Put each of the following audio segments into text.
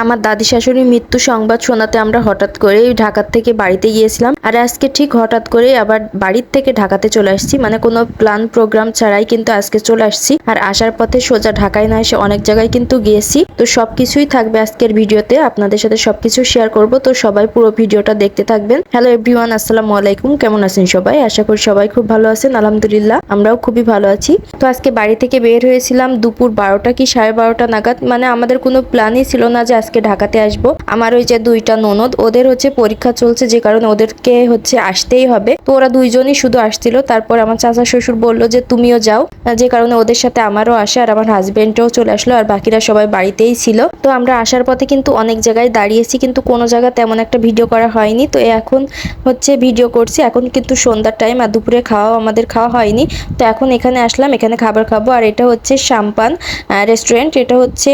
আমার দাদি শাশুড়ির মৃত্যু সংবাদ শোনাতে আমরা হঠাৎ করেই ঢাকার থেকে বাড়িতে গিয়েছিলাম। আর আজকে ঠিক হঠাৎ করে আবার বাড়ির থেকে ঢাকাতে চলে আসছি। মানে কোনো প্ল্যান প্রোগ্রাম ছাড়াই কিন্তু আজকে চলে আসছি। আর আসার পথে সোজা ঢাকায় না এসে অনেক জায়গায় কিন্তু গিয়েছি। তো সবকিছুই থাকবে আজকের ভিডিওতে। আপনাদের সাথে সবকিছু শেয়ার করব। তো সবাই পুরো ভিডিওটা দেখতে থাকবেন। হ্যালো এভরিওয়ান আসসালামু আলাইকুম। কেমন আছেন সবাই? আশা করি সবাই খুব ভালো আছেন। আলহামদুলিল্লাহ, আমরাও খুবই ভালো আছি। তো আজকে বাড়ি থেকে বের হয়েছিলাম দুপুর বারোটা কি সাড়ে বারোটা নাগাদ। মানে আমাদের কোনো প্ল্যানই ছিল না যে আজকে ঢাকাতে আসব। আমার ওই যে দুইটা ননদ, ওদের হচ্ছে পরীক্ষা চলছে, যে কারণে ওদেরকে হচ্ছে আসতেই হবে। তো ওরা দুইজনই শুধু আসছিল। তারপর আমার চাচা শ্বশুর বলল যে, তুমিও যাও। যে কারণে ওদের সাথে আমারও আসে, আর আমার হাজবেন্ডও চলে আসলো, আর বাকিরা সবাই বাড়িতেই ছিল। তো আমরা আসার পথে কিন্তু অনেক জায়গায় দাঁড়িয়েছি, কিন্তু কোনো জায়গা তেমন একটা ভিডিও করা হয়নি। তো এখন হচ্ছে ভিডিও করছি। এখন কিন্তু সন্ধ্যার টাইম আর দুপুরে খাওয়াও আমাদের খাওয়া হয়নি। তো এখন এখানে আসলাম, এখানে খাবার খাব। আর এটা হচ্ছে সাম্পান রেস্টুরেন্ট এটা হচ্ছে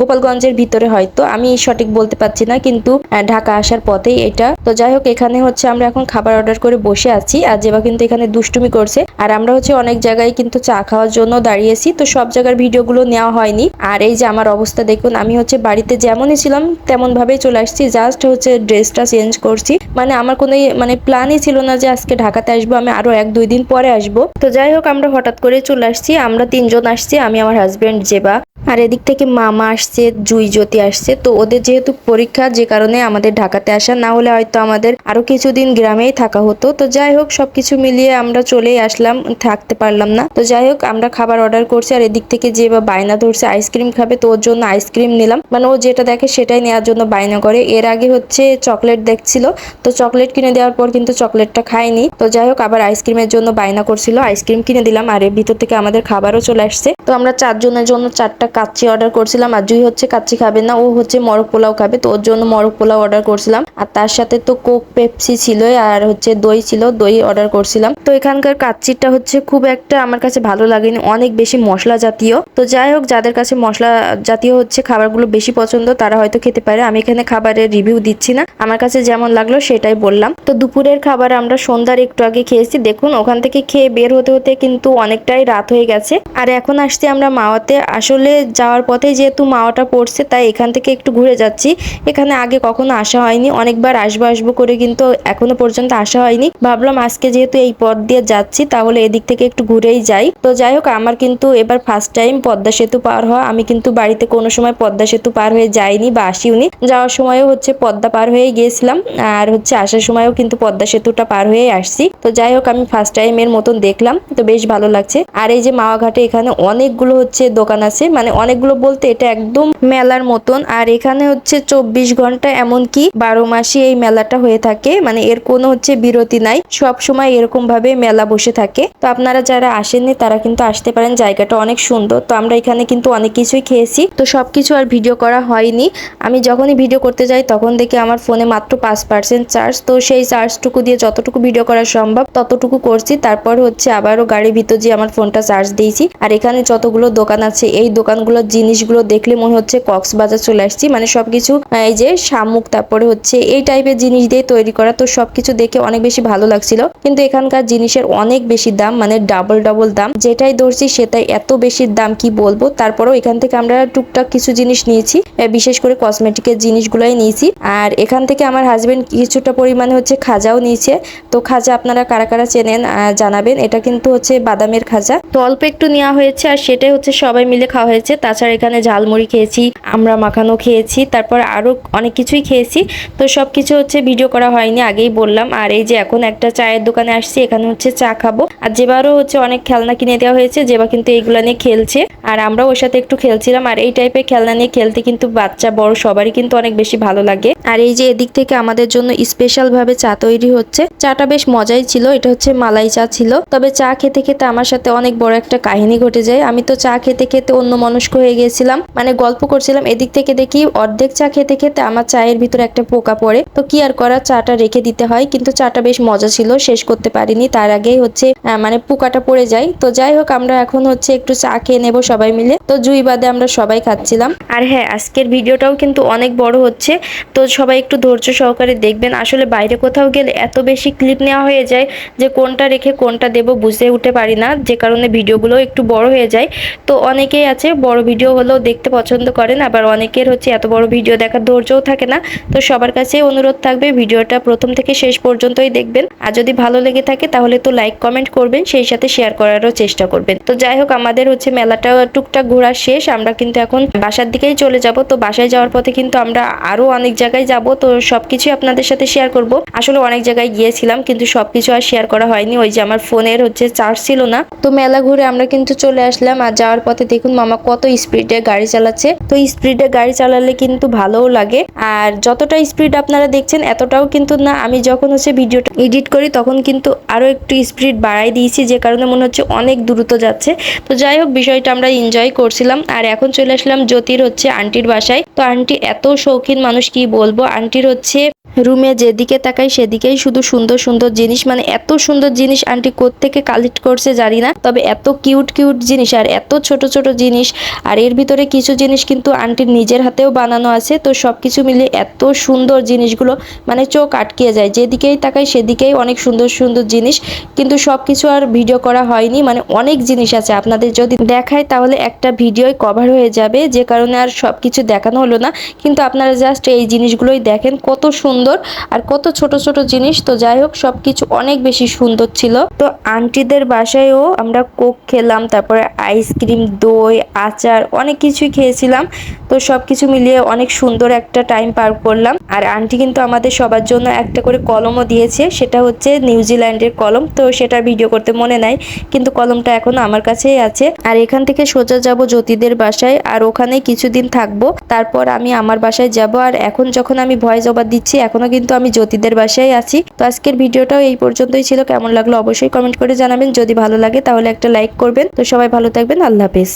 গোপালগঞ্জের ভিতরে হয়তো আমি সঠিক বলতে পারছি না, কিন্তু ঢাকা আসার পথেই এটা। তো যাই হোক, এখানে হচ্ছে আমরা এখন খাবার অর্ডার করে বসে আছি, আর যেবা কিন্তু এখানে দুষ্টুমি করছে। আর আমরা হচ্ছে অনেক জায়গায় কিন্তু চা খাওয়ার জন্য দাঁড়িয়েছি, তো সব জায়গার ভিডিওগুলো নেওয়া হয়নি। আর এই যে আমার অবস্থা, দেখুন, আমি হচ্ছে বাড়িতে যেমনই ছিলাম তেমন ভাবেই চলে আসছি জাস্ট হচ্ছে ড্রেসটা চেঞ্জ করছি। মানে আমার কোনো মানে প্ল্যানই ছিল না যে আজকে ঢাকাতে আসব, আমি আরও এক, দুই দিন পরে আসব। তো যাই হোক, আমরা হঠাৎ করে চলে আসছি, আমরা তিনজন আসছি, আমি আমার হাজবেন্ড জেবা আর এদিক থেকে মামা আসছে জুই জ্যোতি আসছে। তো ওদের যেহেতু পরীক্ষা, যে কারণে আমাদের ঢাকাতে আসা, না হলে হয়তো আমাদের আরও কিছুদিন গ্রামেই থাকা হতো। তো যাই হোক, সবকিছু মিলিয়ে আমরা চলেই আসলাম, থাকতে পারলাম না। তো যাই হোক, আমরা খাবার অর্ডার করছি আর এদিক থেকে যে বা বায়না ধরছে আইসক্রিম খাবে, তো ওর জন্য আইসক্রিম নিলাম। মানে ও যেটা দেখে সেটাই নেওয়ার জন্য বায়না করে। এর আগে হচ্ছে চকলেট দেখছিল, তো চকলেট কিনে দেওয়ার পর কিন্তু চকলেটটা খায়নি। তো যাই হোক, আবার আইসক্রিমের জন্য বায়না করছিল আইসক্রিম কিনে দিলাম। আর এর ভিতর থেকে আমাদের খাবারও চলে আসছে। তো আমরা চারজনের জন্য চারটা কাচ্চি অর্ডার করছিলাম আর জুই হচ্ছে কাচ্চি খাবে না, ও হচ্ছে মরক পোলাও খাবে, তো ওর জন্য মরক পোলাও অর্ডার করছিলাম। আর তার সাথে তো কোক, পেপসি ছিল আর হচ্ছে দই ছিল, দই অর্ডার করছিলাম। তো এখানকার কাচ্চিটা হচ্ছে খুব একটা আমার কাছে ভালো লাগেনি, অনেক বেশি মশলা জাতীয়। তো যাই হোক, যাদের কাছে মশলা জাতীয় হচ্ছে খাবারগুলো বেশি পছন্দ, তারা হয়তো খেতে পারে। আমি এখানে খাবারের রিভিউ দিচ্ছি না। আমার কাছে যেমন লাগল সেটাই বললাম। তো দুপুরের খাবার আমরা সন্ধ্যার একটু আগে খেয়েছি। দেখুন, ওখান থেকে খেয়ে বের হতে হতে কিন্তু অনেকটাই রাত হয়ে গেছে। আর এখন আসছি আমরা মাওয়াতে। আসলে যাওয়ার পথে যেহেতু মাওয়াটা পড়ছে, তাই এখান থেকে একটু ঘুরে যাচ্ছি। এখানে আগে কখনো আসা হয়নি। অনেকবার আসব আসব করে কিন্তু এখনও পর্যন্ত আসা হয়নি। ভাবলাম আজকে যেহেতু এই পথ দিয়ে যাচ্ছি, তাহলে এদিক থেকে একটু ঘুরেই যাই। তো যাই হোক, আমার কিন্তু এবার ফার্স্ট টাইম পদ্মা সেতু পার হওয়া। আমি কিন্তু বাড়িতে কোনো সময় পদ্মা সেতু পার হয়ে যাইনি বা আসিওনি। যাওয়ার সময়ও হচ্ছে পদ্মা পার হয়ে গিয়েছিলাম। আর হচ্ছে আসার সময়ও কিন্তু পদ্মা সেতুটা পার হয়ে আসছি। তো যাই হোক, আমি ফার্স্ট টাইম এর মতন দেখলাম। তো বেশ ভালো লাগছে। আর এই যে মাওয়া ঘাটে এখানে অনেকগুলো হচ্ছে দোকান আছে। মানে অনেকগুলো বলতে এটা একদম মেলার মতন। আর এখানে হচ্ছে চব্বিশ ঘণ্টা এমনকি বারো মাসই এই মেলাটা হয়ে থাকে। মানে এর কোনো হচ্ছে বিরতি নাই। সব সময় এরকম ভাবে মেলা বসে থাকে। তো আপনারা যারা আসেননি, তারা কিন্তু আসতে পারেন। জায়গাটা অনেক সুন্দর। তো আমরা এখানে কিন্তু অনেক কিছুই খেয়েছি। তো সবকিছু আর ভিডিও করা হয়নি। আমি যখনই ভিডিও করতে যাই, তখন দেখি আমার ফোনে মাত্র পাঁচ পার্সেন্ট চার্জ তো সেই চার্জটুকু দিয়ে যতটুকু ভিডিও করা সম্ভব, ততটুকু করছি। তারপর হচ্ছে আবারও গাড়ির ভিতর যে আমার ফোনটা চার্জ দিয়েছি। আর এখানে যতগুলো দোকান আছে, এই দোকানগুলোর জিনিসগুলো দেখলে মনে হচ্ছে কক্সবাজার চলে আসছি। মানে সবকিছু, এই যে শামুক, তারপরে হচ্ছে এই টাইপের জিনিস দিয়ে তৈরি করা, তো সবকিছু দেখে অনেক বেশি ভালো লাগছিল। কিন্তু এখানকার জিনিসের অনেক বেশি দাম মানে ডাবল ডাবল দাম। যেটাই ধরছি সেটাই এত বেশি দাম কি বলব? তারপরেও এখান থেকে আমরা টুকটাক কিছু জিনিস নিয়েছি বিশেষ করে কসমেটিকের জিনিসগুলোই নিয়েছি। আর এখান থেকে আমার হাজবেন্ড কিছুটা পরিমাণে হচ্ছে খাজাও নিয়েছে। তো খাজা আপনারা কারা কারা চেনেন জানাবেন। এটা কিন্তু হচ্ছে বাদামের খাজা। তো অল্প একটু নেওয়া হয়েছে, আর সেটাই হচ্ছে সবাই মিলে খাওয়া হয়েছে। তাছাড়া এখানে ঝালমুড়ি খেয়েছি, আমরা মাখানো খেয়েছি, তারপর আরও অনেক কিছুই খেয়েছি। তো সব কিছু হচ্ছে ভিডিও করা হয়নি, আগেই বললাম। আর এই যে এখন একটা চায়ের দোকানে আসছি, এখানে হচ্ছে চা খাব। আর যেবারও হচ্ছে অনেক খেলনা কিনে দেওয়া হয়েছে, যেবা কিন্তু এইগুলা নিয়ে খেলছে। আর আমরা ওর সাথে একটু খেলছিলাম, আর এই টাইপের খেলনা নিয়ে খেলতে কিন্তু বাচ্চা, বড় সবারই কিন্তু অনেক বেশি ভালো লাগে। আর এই যে এদিক থেকে আমাদের জন্য স্পেশাল ভাবে চা তৈরি হচ্ছে। চাটা বেশ মজাই ছিল, এটা হচ্ছে মালাই চা ছিল। তবে চা খেতে খেতে আমার সাথে অনেক বড় একটা কাহিনী ঘটে যায়। আমি তো চা খেতে খেতে অন্য মনস্ক হয়ে গেছিলাম মানে গল্প করছিলাম। এদিক থেকে দেখি অর্ধেক চা খেতে খেতে আমার চায়ের ভিতরে একটা পোকা পড়ে। তো কি আর করা চাটা রেখে দিতে হয়, কিন্তু চাটা বেশ মজা ছিল, শেষ করতে পারিনি। তার আগেই হচ্ছে মানে পোকাটা পড়ে যায়। তো যাই হোক, আমরা এখন হচ্ছে একটু চা খেয়ে নেব সবাই মিলে। তো জুই বাদে আমরা সবাই খাচ্ছিলাম। আর হ্যাঁ আজকের ভিডিওটাও কিন্তু অনেক বড় হচ্ছে। তো সবাই একটু ধৈর্য সহকারে দেখবেন। আসলে বাইরে কোথাও গেলে এত বেশি ক্লিপ নেওয়া হয়ে যায় যে কোনটা রেখে কোনটা দেব বুঝে উঠতে পারি না। যে কারণে ভিডিওগুলো একটু বড় হয়ে যায়। তো অনেকেই আছে, বড় ভিডিও হলেও দেখতে পছন্দ করেন। আবার অনেকের হচ্ছে এত বড় ভিডিও দেখার ধৈর্যও থাকে না। তো সবার কাছে অনুরোধ থাকবে, ভিডিওটা প্রথম থেকে শেষ পর্যন্তই দেখবেন। আর যদি ভালো লেগে থাকে তাহলে তো লাইক কমেন্ট করবেন, সেই সাথে শেয়ার করারও চেষ্টা করবেন। তো যাই হোক, আমাদের হচ্ছে মেলাটা টুকটাক ঘোরা শেষ। আমরা কিন্তু এখন বাসার দিকেই চলে যাব। তো বাসায় যাওয়ার পথে কিন্তু আমরা আরও অনেক জায়গায় যাব। তো সবকিছু আপনাদের সাথে শেয়ার করব। আসলে অনেক জায়গায় গিয়েছিলাম, কিন্তু সবকিছু আর শেয়ার করা হয়নি। ওই যে আমার ফোনের হচ্ছে চার্জ ছিল না। তো মেলা ঘুরে আমরা কিন্তু চলে আসলাম। আর যাওয়ার পথে দেখুন মামা কত স্পিডে গাড়ি চালাচ্ছে। তো স্পিডে গাড়ি চালালে কিন্তু ভালোও লাগে। আর যতটা স্পিড আপনারা দেখছেন, এতটাও কিন্তু না। আমি যখন হচ্ছে ভিডিওটা এডিট করি, তখন কিন্তু আরও একটু স্পিড বাড়াই দিয়েছি, যে কারণে মনে হচ্ছে অনেক দ্রুত যাচ্ছে। তো যাই হোক, বিষয়টা আমরা এনজয় করছিলাম। আর এখন চলে আসলাম জ্যোতির হচ্ছে আন্টির বাসায়। তো আন্টি এত শৌখিন মানুষ, কি বলব? আন্টির হচ্ছে রুমে যেদিকে তাকাই সেদিকেই শুধু সুন্দর সুন্দর জিনিস। মানে এত সুন্দর জিনিস আন্টি থেকে কালেক্ট করছে জানি না। তবে এত কিউট কিউট জিনিস আর এত ছোট ছোট জিনিস। আর এর ভিতরে কিছু জিনিস কিন্তু আন্টির নিজের হাতেও বানানো আছে। তো সব কিছু মিলে এত সুন্দর জিনিসগুলো মানে চোখ আটকিয়ে যায়। যেদিকেই তাকাই সেদিকেই অনেক সুন্দর সুন্দর জিনিস। কিন্তু সব কিছু আর ভিডিও করা হয়নি। মানে অনেক জিনিস আছে। আপনাদের যদি দেখায় তাহলে একটা ভিডিওই কভার হয়ে যাবে। যে কারণে আর সব কিছু দেখানো হলো না। কিন্তু আপনারা জাস্ট এই জিনিসগুলোই দেখেন কত সুন্দর আর কত ছোট ছোট জিনিস। তো যাই হোক, সবকিছু অনেক বেশি সুন্দর ছিল। তো আন্টিদের বাসায়ও আমরা কোক খেলাম, তারপরে আইসক্রিম, দই, আচার অনেক কিছুই খেয়েছিলাম। তো সবকিছু মিলিয়ে অনেক সুন্দর একটা টাইম পার করলাম। আর আন্টি কিন্তু আমাদের সবার জন্য একটা করে কলমও দিয়েছে। সেটা হচ্ছে নিউজিল্যান্ডের কলম। তো সেটা ভিডিও করতে মনে নাই, কিন্তু কলমটা এখনও আমার কাছেই আছে। আর এখান থেকে সোজা যাব জ্যোতিদের বাসায়, আর ওখানে কিছুদিন থাকব। তারপর আমি আমার বাসায় যাব। আর এখন যখন আমি ভয়েস ওভার দিচ্ছি, এখনও কিন্তু আমি জ্যোতিদের বাসায় আছি। তো আজকের ভিডিওটাও এই পর্যন্তই ছিল। কেমন লাগল অবশ্যই কমেন্ট করে জানাবেন। যদি ভালো লাগে তাহলে একটা লাইক করবেন। তো সবাই ভালো থাকবেন। আল্লাহ হাফেজ।